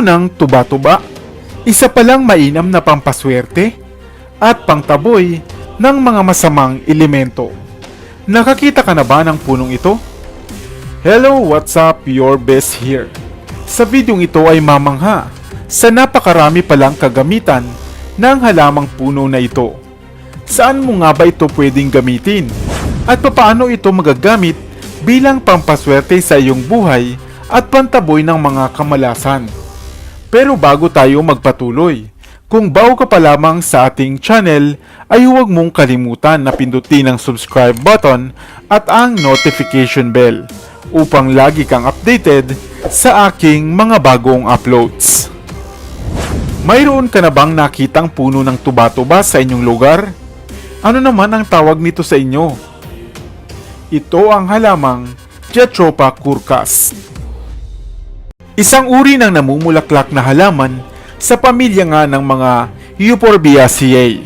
Ng tuba-tuba, isa palang mainam na pampaswerte at pangtaboy ng mga masamang elemento. Nakakita ka na ba ng punong ito? Hello, what's up? Your best here. Sa videong ito ay mamangha sa napakarami palang kagamitan ng halamang puno na ito. Saan mo nga ba ito pwedeng gamitin? At papaano ito magagamit bilang pampaswerte sa iyong buhay at pantaboy ng mga kamalasan? Pero bago tayo magpatuloy, kung bago ka pa lamang sa ating channel, ay huwag mong kalimutan na pindutin ang subscribe button at ang notification bell upang lagi kang updated sa aking mga bagong uploads. Mayroon ka na bang nakitang puno ng tuba-tuba sa inyong lugar? Ano naman ang tawag nito sa inyo? Ito ang halamang Jatropha curcas. Isang uri ng namumulaklak na halaman sa pamilya nga ng mga Euphorbiaceae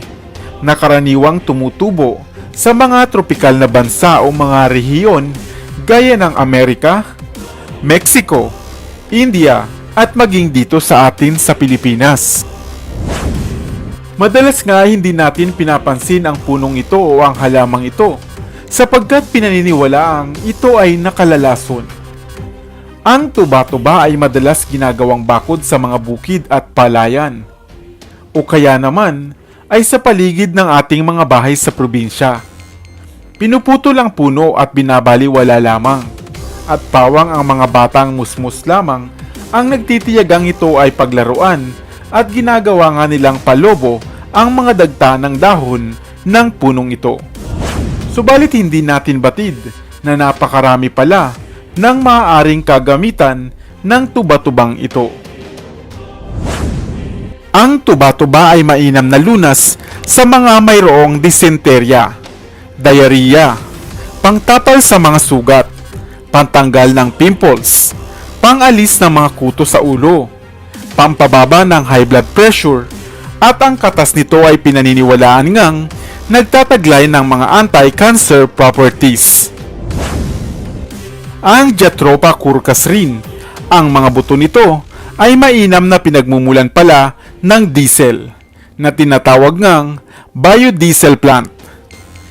na karaniwang tumutubo sa mga tropikal na bansa o mga rehiyon gaya ng Amerika, Mexico, India at maging dito sa atin sa Pilipinas. Madalas nga hindi natin pinapansin ang punong ito o ang halamang ito sapagkat pinaniniwalaang ito ay nakalalason. Ang tuba-tuba ay madalas ginagawang bakod sa mga bukid at palayan. O kaya naman ay sa paligid ng ating mga bahay sa probinsya. Pinuputo lang puno at binabaliwala lamang. At pawang ang mga batang musmus lamang ang nagtitiyagang ito ay paglaruan at ginagawa nga nilang palobo ang mga dagta ng dahon ng punong ito. Subalit hindi natin batid na napakarami pala ng maaaring kagamitan ng tuba-tubang ito. Ang tuba-tuba ay mainam na lunas sa mga mayroong dysenteria, diarrhea, pangtapal sa mga sugat, pantanggal ng pimples, pangalis ng mga kuto sa ulo, pampababa ng high blood pressure, at ang katas nito ay pinaniniwalaan ngang nagtataglay ng mga anti-cancer properties. Ang Jatropha curcas rin, ang mga buto nito ay mainam na pinagmumulan pala ng diesel na tinatawag ngang biodiesel plant.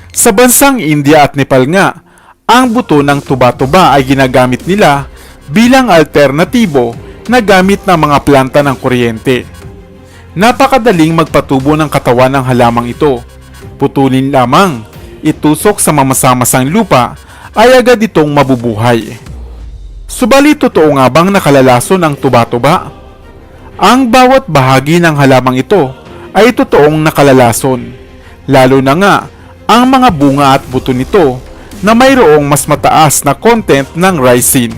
Sa bansang India at Nepal nga, ang buto ng tuba-tuba ay ginagamit nila bilang alternatibo na gamit ng mga planta ng kuryente. Napakadaling magpatubo ng katawan ng halamang ito. Putulin lamang, itusok sa mamasamasang lupa ay agad itong mabubuhay. Subalit totoo nga bang nakalalason ang tuba-tuba? Ang bawat bahagi ng halamang ito ay totoong nakalalason. Lalo na nga ang mga bunga at buto nito na mayroong mas mataas na content ng ricin.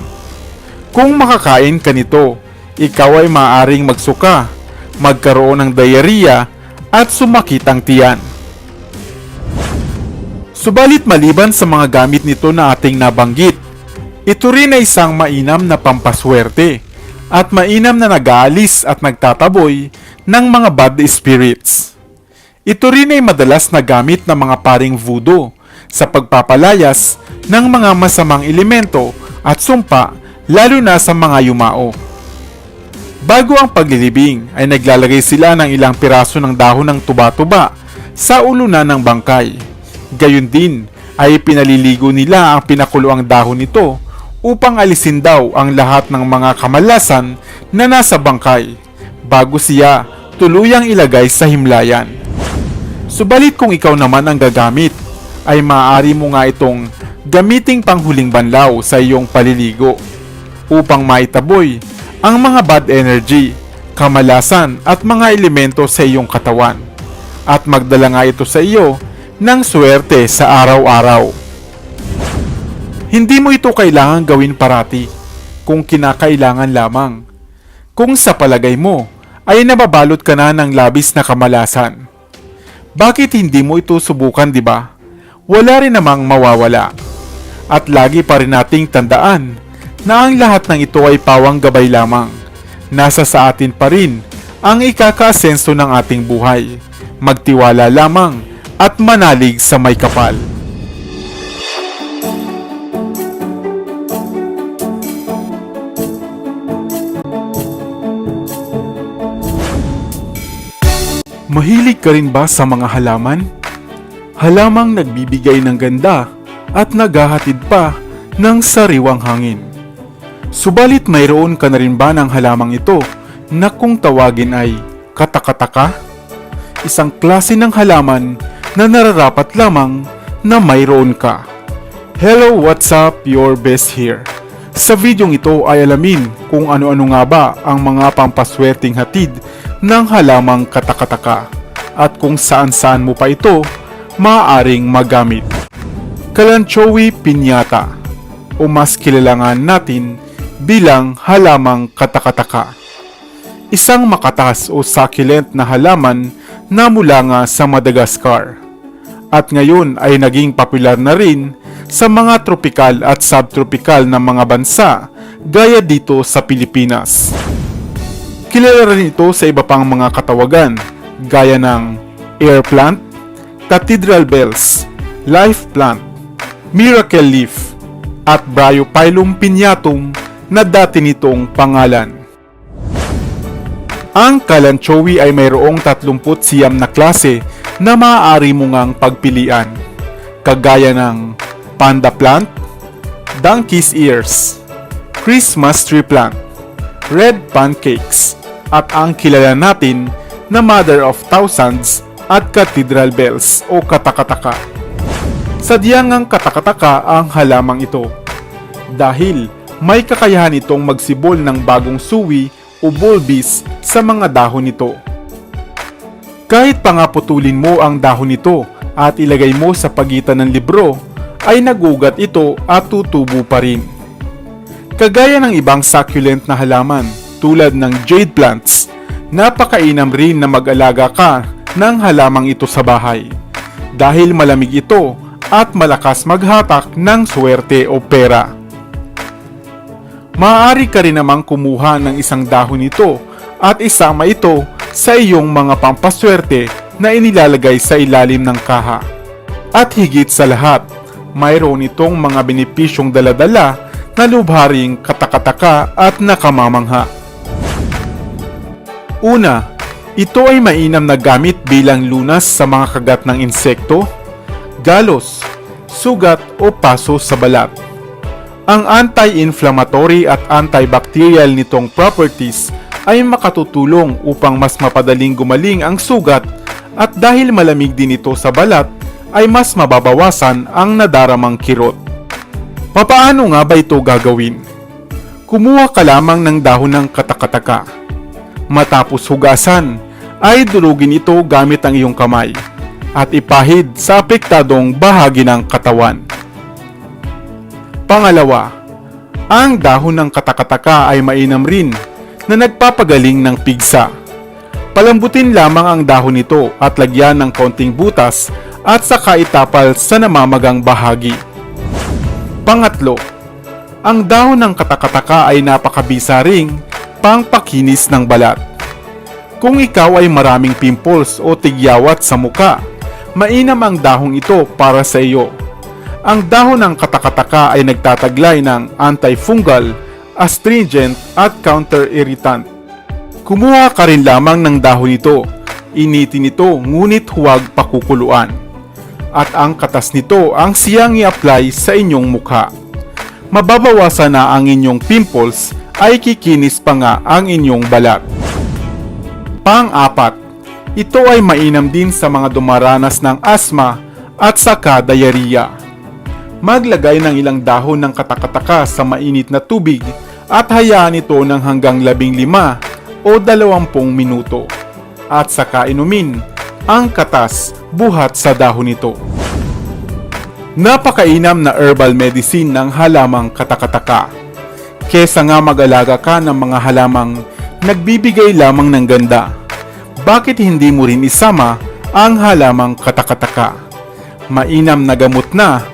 Kung makakain ka nito, ikaw ay maaaring magsuka, magkaroon ng diarrhea at sumakit ang tiyan. Subalit maliban sa mga gamit nito na ating nabanggit, ito rin ay isang mainam na pampaswerte at mainam na nag-aalis at nagtataboy ng mga bad spirits. Ito rin ay madalas na gamit ng mga paring voodoo sa pagpapalayas ng mga masamang elemento at sumpa lalo na sa mga yumao. Bago ang paglilibing ay naglalagay sila ng ilang piraso ng dahon ng tuba-tuba sa ulunan ng bangkay. Gayun din ay pinaliligo nila ang pinakuluang dahon nito upang alisin daw ang lahat ng mga kamalasan na nasa bangkay bago siya tuluyang ilagay sa himlayan. Subalit kung ikaw naman ang gagamit, ay maaari mo nga itong gamiting panghuling banlaw sa iyong paliligo upang maitaboy ang mga bad energy, kamalasan at mga elemento sa iyong katawan at magdala nga ito sa iyo ng swerte sa araw-araw. Hindi mo ito kailangan gawin parati kung kinakailangan lamang. Kung sa palagay mo ay nababalot ka na ng labis na kamalasan. Bakit hindi mo ito subukan, di ba? Wala rin namang mawawala. At lagi pa rin nating tandaan na ang lahat ng ito ay pawang gabay lamang. Nasa sa atin pa rin ang ikakaasenso ng ating buhay. Magtiwala lamang at manalig sa may kapal. Mahilig ka rin ba sa mga halaman? Halamang nagbibigay ng ganda at naghahatid pa ng sariwang hangin. Subalit mayroon ka na rin ba ng halamang ito na kung tawagin ay katakataka? Isang klase ng halaman na nararapat lamang na mayroon ka. Hello, what's up? Your best here. Sa videong ito ay alamin kung ano-ano nga ba ang mga pampaswerteng hatid ng halamang katakataka at kung saan-saan mo pa ito maaaring magamit. Kalanchowi pinyata o mas kilalangan natin bilang halamang katakataka. Isang makatas o succulent na halaman na mula nga sa Madagascar at ngayon ay naging popular na rin sa mga tropikal at subtropikal na mga bansa gaya dito sa Pilipinas. Kilala rin ito sa iba pang mga katawagan gaya ng air plant, cathedral bells, life plant, miracle leaf, at Bryophyllum pinnatum na dati nitong pangalan. Ang kalanchowi ay mayroong 30 siyam na klase na maaari mo ngang pagpilian, kagaya ng panda plant, donkey's ears, Christmas tree plant, red pancakes, at ang kilala natin na mother of thousands at cathedral bells o katakataka. Sadyang ang katakataka ang halamang ito dahil may kakayahan itong magsibol ng bagong suwi o bulbis sa mga dahon nito. Kahit pa nga putulin mo ang dahon nito at ilagay mo sa pagitan ng libro, ay nagugat ito at tutubo pa rin. Kagaya ng ibang succulent na halaman tulad ng jade plants, napakainam rin na mag-alaga ka ng halamang ito sa bahay dahil malamig ito at malakas maghatak ng swerte o pera. Maaari ka rin namang kumuha ng isang dahon nito at isama ito sa iyong mga pampaswerte na inilalagay sa ilalim ng kaha. At higit sa lahat, mayroon itong mga benepisyong daladala na lubharing katakataka at nakamamangha. Una, ito ay mainam na gamit bilang lunas sa mga kagat ng insekto, galos, sugat o paso sa balat. Ang anti-inflammatory at antibacterial nitong properties ay makatutulong upang mas mapadaling gumaling ang sugat at dahil malamig din ito sa balat ay mas mababawasan ang nadaramang kirot. Papaano nga ba ito gagawin? Kumuha ka lamang ng dahon ng katakataka. Matapos hugasan, ay durugin ito gamit ang iyong kamay at ipahid sa apektadong bahagi ng katawan. Pangalawa, ang dahon ng katakataka ay mainam rin na nagpapagaling ng pigsa. Palambutin lamang ang dahon nito at lagyan ng kaunting butas at saka itapal sa namamagang bahagi. Pangatlo, ang dahon ng katakataka ay napakabisa ring pangpakinis ng balat. Kung ikaw ay maraming pimples o tigyawat sa muka, mainam ang dahong ito para sa iyo. Ang dahon ng katakataka ay nagtataglay ng antifungal, astringent at counter-irritant. Kumuha ka rin lamang ng dahon nito. Initin ito ngunit huwag pakukuluan. At ang katas nito ang siyang i-apply sa inyong mukha. Mababawasan na ang inyong pimples ay kikinis pa nga ang inyong balat. Pang-apat, ito ay mainam din sa mga dumaranas ng asma at saka diarrhea. Maglagay ng ilang dahon ng katakataka sa mainit na tubig at hayaan ito ng hanggang 15 o 20 minuto. At saka inumin ang katas buhat sa dahon nito. Napakainam na herbal medicine ng halamang katakataka. Kesa nga mag-alaga ka ng mga halamang nagbibigay lamang ng ganda. Bakit hindi mo rin isama ang halamang katakataka? Mainam na gamot na